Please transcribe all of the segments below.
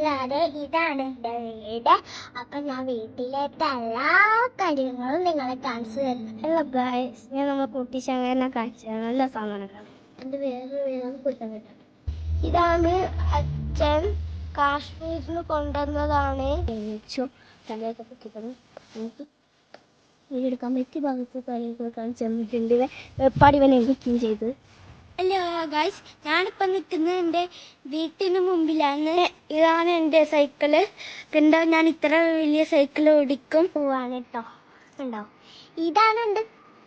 വീട്ടിലേക്ക് അപ്പൊ ഞാൻ വീട്ടിലേക്ക് എല്ലാ കാര്യങ്ങളും നിങ്ങളെ കാണിച്ചു തരും ഹലോ ഗായ്സ് ഞാൻ നമ്മൾ കുട്ടി കാണിച്ചു തരാം നല്ല സാധനങ്ങൾ എന്റെ വേറെ വേറെ കുറ്റം ഇതാണ് അച്ഛൻ കാശ്മീരിൽ നിന്ന് കൊണ്ടുവന്നതാണ് നമുക്ക് വീടെടുക്കാൻ പറ്റിയ ഭാഗത്ത് കാര്യങ്ങൾ കാണിച്ചു തന്നിട്ടുണ്ട് വെപ്പാടി വനെ എഡിറ്റിംഗ് ചെയ്ത്. ഹലോ ഗായ്സ് ഞാനിപ്പോൾ നിൽക്കുന്നത് എന്റെ വീട്ടിന് മുമ്പിലാണ്. ഇതാണ് എന്റെ സൈക്കിൾ കണ്ടോ ഞാൻ ഇത്ര വലിയ സൈക്കിൾ ഓടിക്കും. പോവാണ് കേട്ടോ. ഉണ്ടോ ഇതാണ് എന്റെ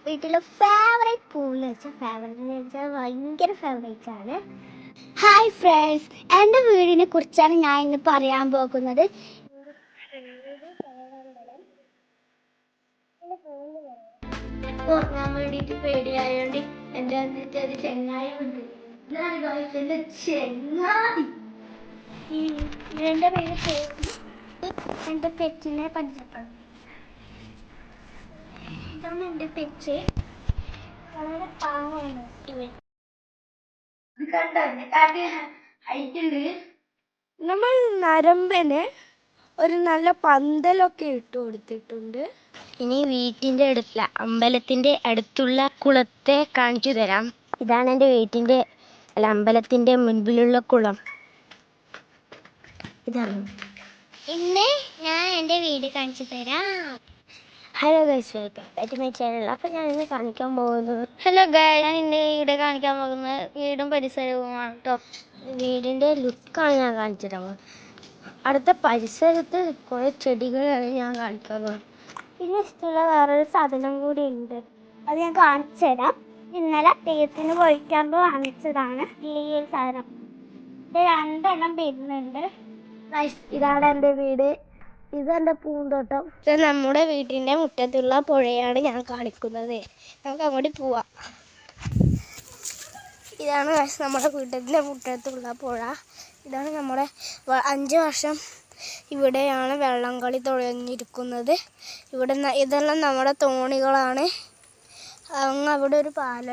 വീട്ടിലെ ഫേവറേറ്റ് പൂന്ന് വെച്ചാൽ ഫേവറേറ്റ് എന്ന് വെച്ചാൽ ഭയങ്കര ഫേവറേറ്റ് ആണ്. ഹായ് ഫ്രണ്ട്സ് എന്റെ വീടിനെ കുറിച്ചാണ് ഞാൻ ഇന്ന് പറയാൻ പോകുന്നത്. ഉറങ്ങാൻ വേണ്ടിയിട്ട് പേടിയായോണ്ട് എന്റെ എന്നിട്ട് ഒരു ചെങ്ങായി ഉണ്ട് ഇതാണ് ഗൈസ് എന്റെ ഉം, എന്റെ പേര് പേര് എന്റെ പെറ്റിനെ പരിചയപ്പെടും. ഇതാണ് എന്റെ പെറ്റ്. വളരെ പാവമാണ് ഇവൻ. കണ്ടോ? ഹൈറ്റുണ്ട് നമ്മൾ നരമ്പന് ഒരു നല്ല പന്തലൊക്കെ ഇട്ട് കൊടുത്തിട്ടുണ്ട്. ഇനി വീട്ടിന്റെ അടുത്ത അമ്പലത്തിന്റെ അടുത്തുള്ള കുളത്തെ കാണിച്ചു തരാം. ഇതാണ് എന്റെ വീട്ടിന്റെ അല്ല അമ്പലത്തിന്റെ മുൻപിലുള്ള കുളം. ഇതാണ്. ഇന്ന് ഞാൻ എന്റെ വീട് കാണിച്ചു തരാം. Hello guys welcome back my channel അപ്പോൾ ഞാൻ ഇന്ന് കാണിക്കാൻ പോകുന്നത് ഹലോ ഗൈ ഞാൻ ഇന്ന് വീട് കാണിക്കാൻ പോകുന്നത് വീടും പരിസരവുമാണ് കേട്ടോ വീടിന്റെ ലുക്കാണ് ഞാൻ കാണിച്ചു തരാം അടുത്ത പരിസരത്ത് കുറേ ചെടികളാണ് ഞാൻ കാണിക്കുന്നത് പിന്നെ ഇഷ്ടമുള്ള വേറൊരു സാധനം കൂടി ഉണ്ട് അത് ഞാൻ കാണിച്ചു തരാം. ഇന്നലെ തെയ്യത്തിന് പൊഴിക്കുമ്പോൾ വാങ്ങിച്ചതാണ് ഈ ഒരു സാധനം. ഇത് രണ്ടെണ്ണം വരുന്നുണ്ട്. ഇതാണ് എന്റെ വീട്. ഇതെന്റെ പൂന്തോട്ടം. ഇത് നമ്മുടെ വീട്ടിന്റെ മുറ്റത്തുള്ള പുഴയാണ് ഞാൻ കാണിക്കുന്നത്. നമുക്ക് അങ്ങോട്ട് പോവാം. ഇതാണ് നമ്മുടെ വീട്ടിന്റെ മുറ്റത്തുള്ള പുഴ. ഇതാണ് നമ്മുടെ അഞ്ച് വർഷം ഇവിടെയാണ് വെള്ളം കളി തുടങ്ങിയിരിക്കുന്നത്. ഇവിടെ ഇതെല്ലാം നമ്മുടെ തോണികളാണ്. അങ്ങ് അവിടെ ഒരു പാലം